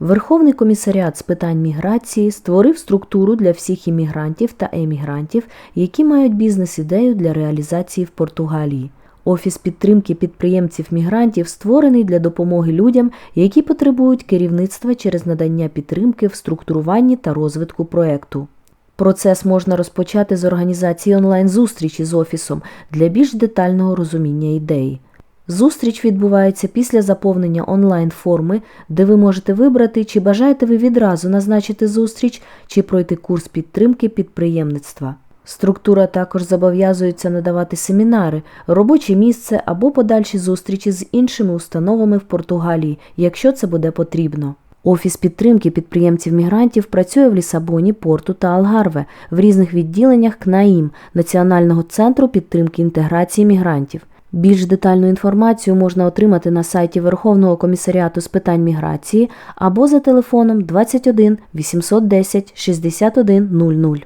Верховний комісаріат з питань міграції створив структуру для всіх іммігрантів та емігрантів, які мають бізнес-ідею для реалізації в Португалії. Офіс підтримки підприємців-мігрантів створений для допомоги людям, які потребують керівництва через надання підтримки в структуруванні та розвитку проекту. Процес можна розпочати з організації онлайн-зустрічі з офісом для більш детального розуміння ідеї. Зустріч відбувається після заповнення онлайн-форми, де ви можете вибрати, чи бажаєте ви відразу назначити зустріч, чи пройти курс підтримки підприємництва. Структура також зобов'язується надавати семінари, робоче місце або подальші зустрічі з іншими установами в Португалії, якщо це буде потрібно. Офіс підтримки підприємців-мігрантів працює в Лісабоні, Порту та Алгарве в різних відділеннях КНАІМ Національного центру підтримки інтеграції мігрантів. Більш детальну інформацію можна отримати на сайті Верховного комісаріату з питань міграції або за телефоном 21 810 61 00.